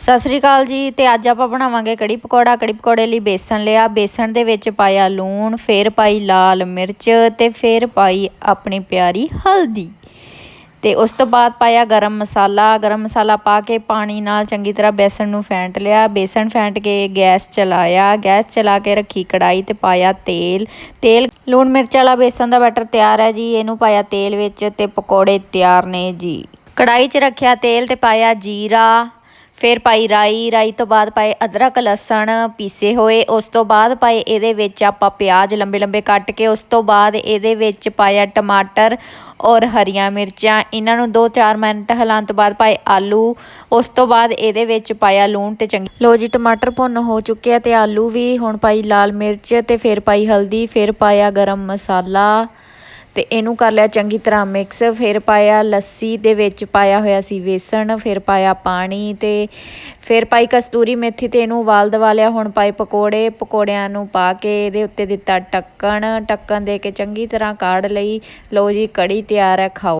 ਸਤਿ ਸ਼੍ਰੀ ਅਕਾਲ ਜੀ, ਤੇ ਅੱਜ ਆਪਾਂ ਬਣਾਵਾਂਗੇ ਕੜੀ ਪਕੌੜਾ। ਕੜੀ ਪਕੌੜੇ ਲਈ ਬੇਸਣ ਲਿਆ। ਬੇਸਣ ਦੇ ਵਿੱਚ ਪਾਇਆ ਲੂਣ, ਫਿਰ ਪਾਈ ਲਾਲ ਮਿਰਚ ਤੇ ਫਿਰ ਪਾਈ ਆਪਣੀ ਪਿਆਰੀ ਹਲਦੀ। ਤੇ ਉਸ ਤੋਂ ਬਾਅਦ ਪਾਇਆ ਗਰਮ ਮਸਾਲਾ। ਗਰਮ ਮਸਾਲਾ ਪਾ ਕੇ ਪਾਣੀ ਨਾਲ ਚੰਗੀ ਤਰ੍ਹਾਂ ਬੇਸਣ ਨੂੰ ਫੈਂਟ ਲਿਆ। ਬੇਸਣ ਫੈਂਟ ਕੇ ਗੈਸ ਚਲਾਇਆ। ਗੈਸ ਚਲਾ ਕੇ ਰੱਖੀ ਕੜਾਈ ਤੇ ਪਾਇਆ ਤੇਲ। ਤੇਲ, ਲੂਣ ਮਿਰਚ ਵਾਲਾ ਬੇਸਣ ਦਾ ਬੈਟਰ ਤਿਆਰ ਹੈ ਜੀ। ਇਹਨੂੰ ਪਾਇਆ ਤੇਲ ਵਿੱਚ ਤੇ ਪਕੌੜੇ ਤਿਆਰ ਨੇ ਜੀ। ਕੜਾਈ 'ਚ ਰੱਖਿਆ ਤੇਲ ਤੇ ਪਾਇਆ ਜੀਰਾ। ਫਿਰ ਪਾਈ ਰਾਈ ਰਾਈ ਤੋਂ ਬਾਅਦ ਪਾਏ ਅਦਰਕ, ਲਸਣ ਪੀਸੇ ਹੋਏ, ਉਸ ਤੋਂ ਬਾਅਦ ਪਾਏ ਇਹਦੇ ਵਿੱਚ ਆਪਾਂ ਪਿਆਜ਼ ਲੰਬੇ ਲੰਬੇ ਕੱਟ ਕੇ, ਉਸ ਤੋਂ ਬਾਅਦ ਇਹਦੇ ਵਿੱਚ ਪਾਇਆ ਟਮਾਟਰ ਔਰ ਹਰੀਆਂ ਮਿਰਚਾਂ। ਇਹਨਾਂ ਨੂੰ 2-4 ਮਿੰਟ ਹਿਲਾਉਣ ਤੋਂ ਬਾਅਦ ਪਾਏ ਆਲੂ, ਉਸ ਤੋਂ ਬਾਅਦ ਇਹਦੇ ਵਿੱਚ ਪਾਇਆ ਲੂਣ ਤੇ ਚੰਗੀ ਲੋ ਜੀ, ਟਮਾਟਰ ਭੁੰਨ ਹੋ ਚੁੱਕੇ ਆ ਤੇ ਆਲੂ ਵੀ ਹੁਣ ਪਾਈ ਲਾਲ ਮਿਰਚ ਤੇ ਫਿਰ ਪਾਈ ਹਲਦੀ, ਫਿਰ ਪਾਇਆ ਗਰਮ ਮਸਾਲਾ। ਤੇ ਇਹਨੂੰ ਕਰ ਲਿਆ ਚੰਗੀ ਤਰ੍ਹਾਂ ਮਿਕਸ ਫਿਰ ਪਾਇਆ ਲੱਸੀ ਦੇ ਵਿੱਚ ਪਾਇਆ ਹੋਇਆ ਸੀ ਵੇਸਣ, ਫਿਰ ਪਾਇਆ ਪਾਣੀ ਤੇ ਫਿਰ ਪਾਈ ਕਸਤੂਰੀ ਮੇਥੀ ਤੇ ਇਹਨੂੰ ਉਬਾਲ ਦਵਾ ਲਿਆ, ਹੁਣ ਪਾਏ ਪਕੌੜੇ, ਪਕੌੜਿਆਂ ਨੂੰ ਪਾ ਕੇ ਇਹਦੇ ਉੱਤੇ ਦਿੱਤਾ ਟੱਕਣ ਟੱਕਣ ਦੇ ਕੇ ਚੰਗੀ ਤਰ੍ਹਾਂ ਕਾੜ ਲਈ। ਲਓ ਜੀ, ਕੜੀ ਤਿਆਰ ਹੈ, ਖਾਓ।